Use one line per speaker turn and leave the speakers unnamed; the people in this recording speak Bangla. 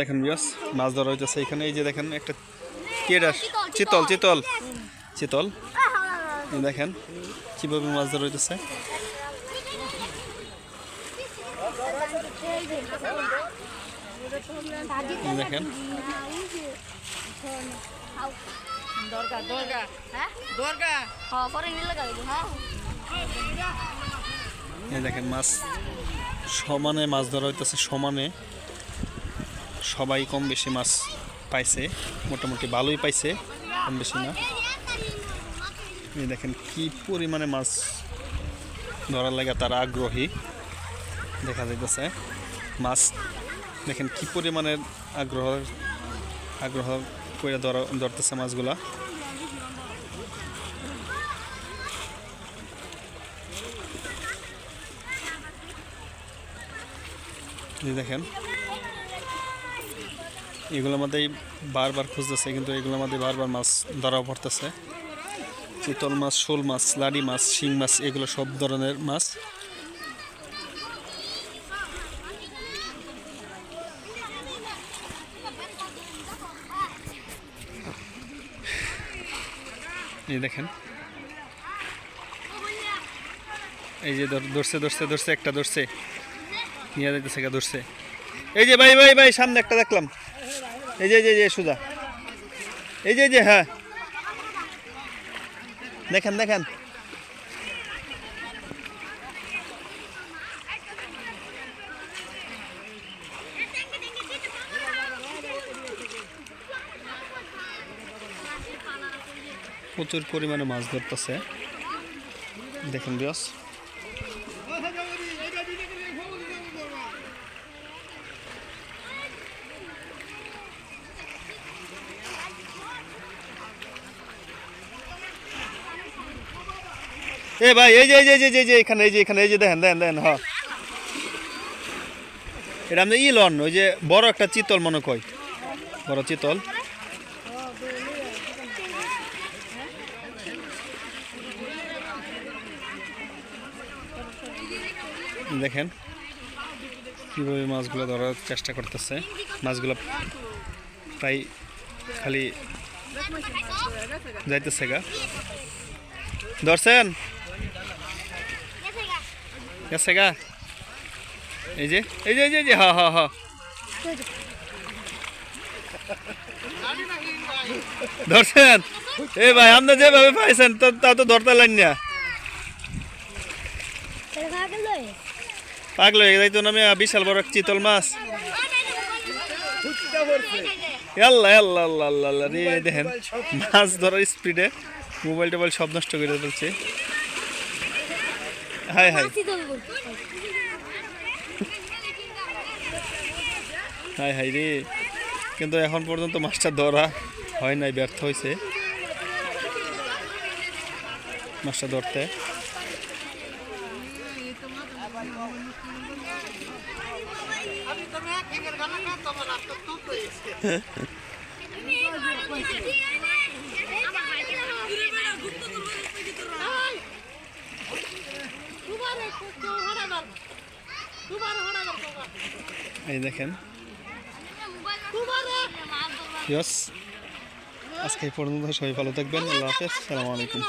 দেখেন বিয়াস মাছ ধরা হইতেছে এখানে। এই যে দেখেন একটা কেডা চিতল চিতল। চিতল দেখেন কীভাবে মাছ ধরা হইতেছে। দেখেন।
হ্যাঁ? হ্যাঁ হ্যাঁ।
দেখেন মাছ সমানে মাছ ধরা হইতেছে সমানে। সবাই কম বেশি মাছ পাইছে, মোটামুটি ভালোই পাইছে কম বেশি না দেখেন কি পরিমাণে মাছ ধরার লাগে তারা আগ্রহী। দেখা যাইতেছে, মাছ দেখেন কি পরিমাণের আগ্রহ আগ্রহ করে ধরা, ধরতেছে মাছগুলা। দেখেন এগুলোর মধ্যেই বারবার খুঁজতেছে, কিন্তু এগুলোর মধ্যে বারবার মাছ ধরা পড়তেছে। চিতল মাছ, শোল মাছ, লাডি মাছ, শিং মাছ, এগুলো সব ধরনের মাছ। এই দেখেন। এই যে ধর- ধরছে ধরছে ধরছে, একটা ধরছে। নিয়ে যাইতেছে গা, ধরছে। এই যে ভাই ভাই ভাই, সামনে একটা দেখলাম। এই যে এই যে এই যে সুজা এই যে এই যে হ্যাঁ দেখেন দেখেন প্রচুর পরিমাণে মাছ ধরতেছে দেখেন বিয়স এ ভাই এই যে এই যে যে, যে এখানে এই যে এখানে এই যে দেখেন দেখেন দেখেন হ্যাঁ। এটা আপনি ই লন ওই যে বড় একটা চিতল মনে কয়। বড় চিতল। দেখেন কীভাবে মাছগুলো ধরার চেষ্টা করতেছে। মাছগুলো প্রায় খালি যাইতেছে গা। ধরছেন? গেছে গা এই যে এই যে এই যে হা হা হা। ধরছেন? এই ভাই আপনি যেভাবে পাইছেন তো তা তো ধরতে লাইন না। পাগল হয়ে যাইতো না আমি বিশাল বড় চিতল মাছ। আল্লাহ আল্লাহ আল্লাহ আল্লাহ আল্লাহ রে দেখেন মাছ ধরার স্পিডে মোবাইল টোবাইল সব নষ্ট করে ফেলছে। হাই হাই হাই হাই রে। কিন্তু এখন পর্যন্ত মাছটা ধরা হয় নাই ব্যর্থ হয়েছে মাছটা ধরতে।
আমি তো এক একের গানা না তোমার আপনার তো হয়েছে
এই দেখেন। আজকে এই পর্যন্ত সবাই ভালো থাকবেন। আল্লাহ হাফেজ। সালামু আলাইকুম।